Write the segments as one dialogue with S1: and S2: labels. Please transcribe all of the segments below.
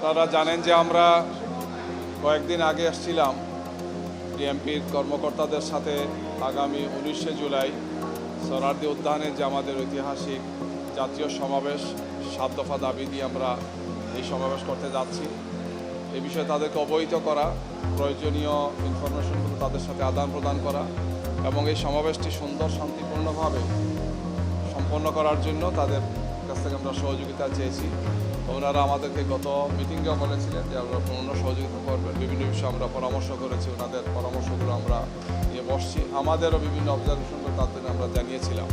S1: আপনারা জানেন যে আমরা কয়েকদিন আগে আসছিলাম ডিএমপির কর্মকর্তাদের সাথে আগামী উনিশে জুলাই সরার্দি উদ্যানে যে আমাদের ঐতিহাসিক জাতীয় সমাবেশ, সাত দফা দাবি দিয়ে আমরা এই সমাবেশ করতে যাচ্ছি। এই বিষয়ে তাদেরকে অবহিত করা, প্রয়োজনীয় ইনফরমেশনগুলো তাদের সাথে আদান প্রদান করা এবং এই সমাবেশটি সুন্দর, শান্তিপূর্ণভাবে সম্পন্ন করার জন্য তাদের কাছ থেকে আমরা সহযোগিতা চেয়েছি। ওনারা আমাদেরকে গত মিটিংয়েও বলেছিলেন যে আমরা পূর্ণ সহযোগিতা করবেন। বিভিন্ন বিষয়ে আমরা পরামর্শ করেছি, ওনাদের পরামর্শগুলো আমরা নিয়ে বসছি। আমাদেরও বিভিন্ন অবজারভেশনগুলো তাদের আমরা জানিয়েছিলাম।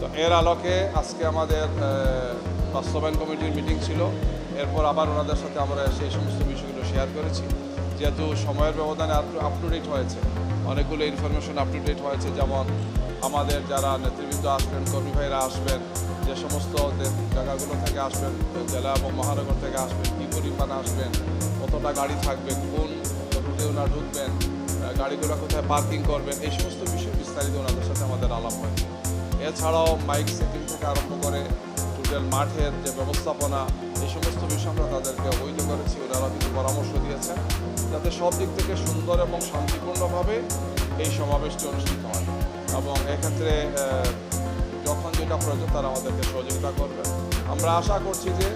S1: তো এর আলোকে আজকে আমাদের বাস্তবায়ন কমিটির মিটিং ছিল। এরপর আবার ওনাদের সাথে আমরা সেই সমস্ত বিষয়গুলো শেয়ার করেছি। যেহেতু সময়ের ব্যবধানে আপ টু ডেট হয়েছে, অনেকগুলো ইনফরমেশন আপ টু ডেট হয়েছে, যেমন আমাদের যারা নেতৃবৃন্দ আসবেন, কর্মী ভাইরা আসবেন, যে সমস্ত জায়গাগুলো থেকে আসবেন জেলা এবং মহানগর থেকে আসবেন, কী পরিমাণ আসবেন, কতটা গাড়ি থাকবে, কোন রুটে ওনারা ঢুকবেন গাড়িগুলো কোথায় পার্কিং করবেন, এই সমস্ত বিষয় বিস্তারিত ওনাদের সাথে আমাদের আলাপ হয়েছে এছাড়াও মাইক সেটিং থেকে আরম্ভ করে টোটাল মাঠের যে ব্যবস্থাপনা, এই সমস্ত বিষয় আমরা তাদেরকে অবহিত করেছি ওনারা কিছু পরামর্শ দিয়েছেন, যাতে সব দিক থেকে সুন্দর এবং শান্তিপূর্ণভাবে এই সমাবেশটি অনুষ্ঠিত হয়। এবং এক্ষেত্রে যখন যেটা প্রয়োজন তারা আমাদেরকে সহযোগিতা করবে। আমরা আশা করছি যে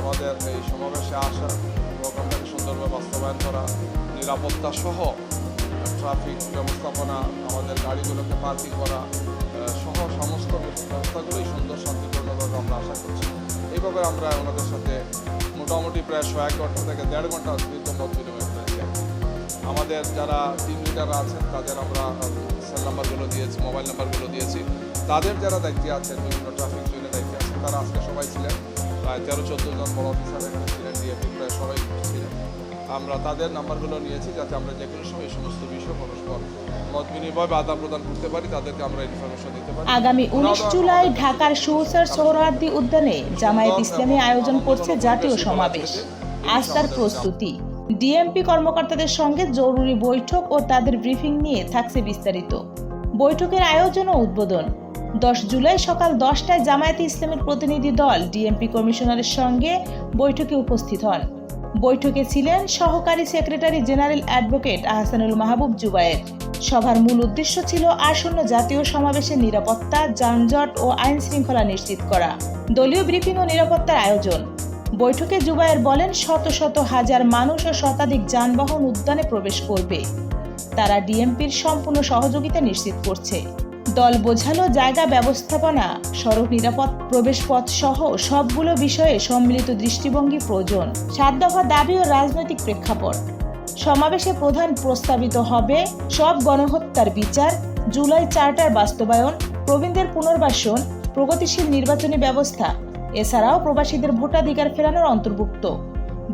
S1: আমাদের এই সমাবেশে আসা প্রোগ্রামটাকে সুন্দরভাবে বাস্তবায়ন করা, নিরাপত্তা সহ ট্রাফিক ব্যবস্থাপনা, আমাদের গাড়িগুলোকে পার্কিং করা সহ সমস্ত ব্যবস্থাগুলোই সুন্দর, শান্তিপূর্ণভাবে আমরা আশা করছি। এইভাবে আমরা ওনাদের সাথে মোটামুটি প্রায় ছয় এক ঘণ্টা থেকে দেড় ঘণ্টা দীর্ঘ মত বিনিময় আমাদের যারা টিম লিডাররা আছেন তাদের আমরা সেল নাম্বারগুলো দিয়েছি মোবাইল নাম্বারগুলো দিয়েছি। তাদের যারা দায়িত্বে আছেন বিভিন্ন ট্রাফিক জোনের দায়িত্বে আছেন তারা আজকে সবাই ছিলেন। প্রায় তেরো চোদ্দ জন বড় অফিসার এখানে ছিলেন ডিএপি প্রায় সবাই ছিলেন। আমরা তাদের নাম্বারগুলো নিয়েছি যাতে আমরা যে কোনো সময় এই সমস্ত বিষয় পরস্পর মত বিনিময় বা আদান প্রদান করতে পারি তাদেরকে আমরা ইনফরমেশন দিতে পারি।
S2: আগামী উনিশ জুলাই ঢাকার সুসার সোহরাওয়ার্দী উদ্যানে জামায়াত ইসলামী আয়োজন করছে জাতীয় সমাবেশ। আজ তার প্রস্তুতি। ডিএমপি কর্মকর্তাদের সঙ্গে জরুরি বৈঠক ও তাদের ব্রিফিং নিয়ে থাকছে বিস্তারিত। বৈঠকের আয়োজন ও উদ্বোধন। দশ জুলাই সকাল দশটায় জামায়াতে ইসলামের প্রতিনিধি দল ডিএমপি কমিশনারের সঙ্গে বৈঠকে উপস্থিত হন। বৈঠকে ছিলেন সহকারী secretary general advocate Ahsanul Mahbub Zubair. সভার মূল উদ্দেশ্য ছিল আসন্ন জাতীয় সমাবেশের নিরাপত্তা, যানজট ও আইন শৃঙ্খলা নিশ্চিত করা। দলীয় ব্রিফিং ও নিরাপত্তার আয়োজন। বৈঠকে জুবায়ের বলেন, শত শত হাজার মানুষ ও শতাধিক যানবাহন উদ্যানে প্রবেশ করবে। তারা ডিএমপির সম্পূর্ণ সহযোগিতা নিশ্চিত করছে। দল বোঝালো, জায়গা ব্যবস্থাপনা, সড়ক নিরাপদ প্রবেশ পথ সহ সবগুলো বিষয়ে সম্মিলিত দৃষ্টিভঙ্গি প্রয়োজন। সাত দফা দাবি ও রাজনৈতিক প্রেক্ষাপট। সমাবেশে প্রধান প্রস্তাবিত হবে, সব গণহত্যার বিচার, জুলাই চার্টার বাস্তবায়ন, প্রবীণদের পুনর্বাসন, প্রগতিশীল নির্বাচনী ব্যবস্থা এছাড়াও প্রবাসীদের ভোটাধিকার ফেরানোর অন্তর্ভুক্ত।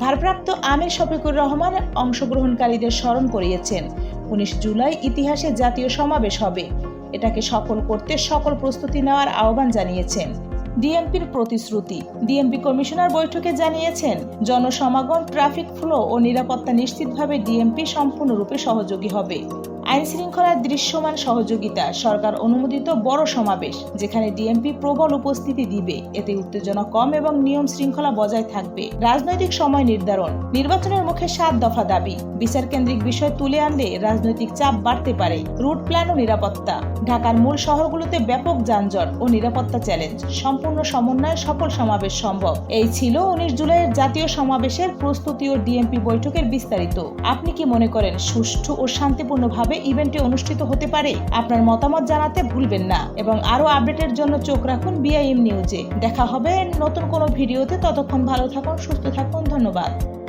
S2: ভারপ্রাপ্ত আমির শফিকুর রহমান অংশগ্রহণকারীদের স্মরণ করিয়েছেন, উনিশ জুলাই ইতিহাসে জাতীয় সমাবেশ হবে। এটাকে সফল করতে সকল প্রস্তুতি নেওয়ার আহ্বান জানিয়েছেন। ডিএমপির প্রতিশ্রুতি। ডিএমপি কমিশনার বৈঠকে জানিয়েছেন, জনসমাগম, ট্রাফিক ফ্লো ও নিরাপত্তা নিশ্চিতভাবে ডিএমপি সম্পূর্ণরূপে সহযোগী হবে। আইন শৃঙ্খলার দৃশ্যমান সহযোগিতা, সরকার অনুমোদিত বড় সমাবেশ, যেখানে ডিএমপি প্রবল উপস্থিতি দিবে। এতে উত্তেজনা কম এবং নিয়ম শৃঙ্খলা বজায় থাকবে। রাজনৈতিক সময় নির্ধারণ, নির্বাচনের মুখে সাত দফা দাবি। বিচার কেন্দ্রিক বিষয় তুলে আনলে রাজনৈতিক চাপ বাড়তে পারে। রুট প্ল্যান ও নিরাপত্তা, ঢাকার মূল শহরগুলোতে ব্যাপক যানজট ও নিরাপত্তা চ্যালেঞ্জ সম্পূর্ণ সমন্বয়ে সফল সমাবেশ সম্ভব। এই ছিল উনিশ জুলাইয়ের জাতীয় সমাবেশের প্রস্তুতি ও ডিএমপি বৈঠকের বিস্তারিত। আপনি কি মনে করেন, সুষ্ঠু ও শান্তিপূর্ণভাবে ইভেন্টটি অনুষ্ঠিত হতে পারে? আপনার মতামত জানাতে ভুলবেন না। এবং আরও আপডেটের জন্য চোখ রাখুন বিআইএম নিউজে। দেখা হবে নতুন কোনো ভিডিওতে। ততক্ষণ ভালো থাকুন, সুস্থ থাকুন। ধন্যবাদ।